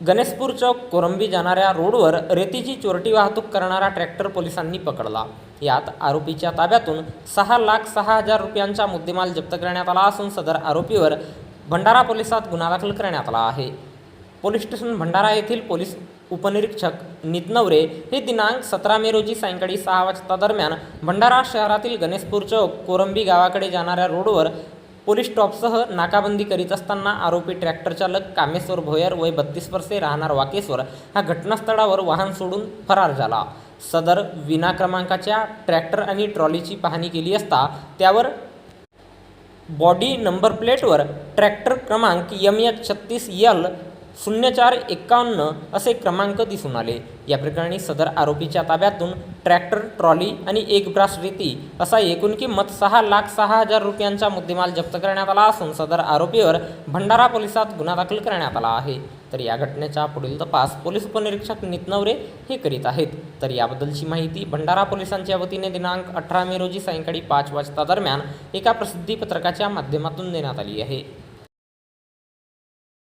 गणेशपूर चौक कोरंबी जाणाऱ्या रोडवर रेतीची चोरटी वाहतूक करणारा ट्रॅक्टर पोलिसांनी पकडला. यात आरोपीच्या ताब्यातून सहा लाख सहा हजार रुपयांचा मुद्देमाल जप्त करण्यात आला असून सदर आरोपीवर भंडारा पोलिसात गुन्हा दाखल करण्यात आला आहे. पोलीस स्टेशन भंडारा येथील पोलीस उपनिरीक्षक नितनवरे हे दिनांक सतरा मे रोजी सायंकाळी सहा वाजता दरम्यान भंडारा शहरातील गणेशपूर चौक कोरंबी गावाकडे जाणाऱ्या रोडवर पोलीस स्टॉपसह नाकाबंदी करीत असताना आरोपी ट्रॅक्टर चालक कामेश्वर भोयर वय बत्तीस वर्षे राहणार वाकेश्वर हा घटनास्थळावर वाहन सोडून फरार झाला. सदर विना क्रमांकाच्या ट्रॅक्टर आणि ट्रॉलीची पाहणी केली असता त्यावर बॉडी नंबर प्लेटवर ट्रॅक्टर क्रमांक यम एच छत्तीस यल शून्य चार एक्कावन्न असे क्रमांक दिसून आले. या प्रकरणी सदर आरोपीच्या ताब्यातून ट्रॅक्टर ट्रॉली आणि एक ब्रास रेती असा एकूण किंमत सहा लाख सहा हजार रुपयांचा मुद्देमाल जप्त करण्यात आला असून सदर आरोपीवर भंडारा पोलिसात गुन्हा दाखल करण्यात आला आहे. तर या घटनेचा पुढील तपास पोलीस उपनिरीक्षक नितनवरे हे करीत आहेत. तर याबद्दलची माहिती भंडारा पोलिसांच्या वतीने दिनांक अठरा मे रोजी सायंकाळी पाच वाजता दरम्यान एका प्रसिद्धी पत्रकाच्या माध्यमातून देण्यात आली आहे.